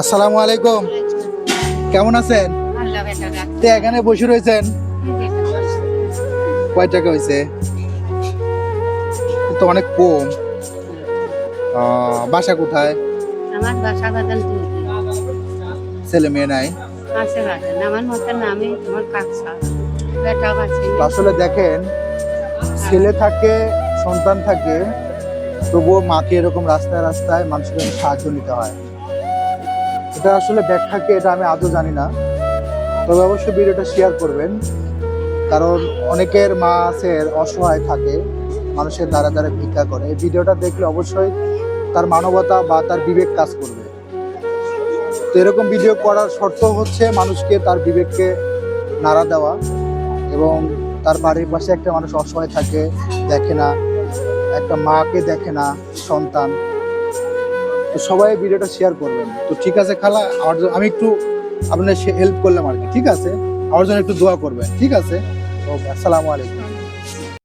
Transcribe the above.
আসসালামু আলাইকুম। কেমন আছেন? তে এখানে বসে রয়েছেন? কয় টাকা হয়েছে তো অনেক কম। বাসা কোথায়? আমার বাসা বাদান ছেলে মেয়ে নাই? আসলে দেখেন ছেলে থাকে সন্তান থাকে তবুও মাকে এরকম রাস্তায় রাস্তায় মানুষের সাহায্য নিতে হয়। এটা আসলে ব্যাখ্যা কি এটা আমি আদৌ জানি না। তবে অবশ্যই ভিডিওটা শেয়ার করবেন। কারণ অনেকের মা আছে অসহায় থাকে, মানুষের দ্বারা দ্বারা ভিক্ষা করে। এই ভিডিওটা দেখলে অবশ্যই তার মানবতা বা তার বিবেক কাজ করবে। তো এরকম ভিডিও করার শর্ত হচ্ছে মানুষকে তার বিবেককে নাড়া দেওয়া এবং তার বাড়ির পাশে একটা মানুষ অসহায় থাকে, দেখে না। একটা মাকে দেখে না, সন্তান। তো সবাই ভিডিওটা শেয়ার করবেন। তো ঠিক আছে খালা, আমার আমি একটু আপনার হেল্প করলাম আর কি, ঠিক আছে? আমার জন্য একটু দোয়া করবেন, ঠিক আছে? ওকে, আসসালামু আলাইকুম।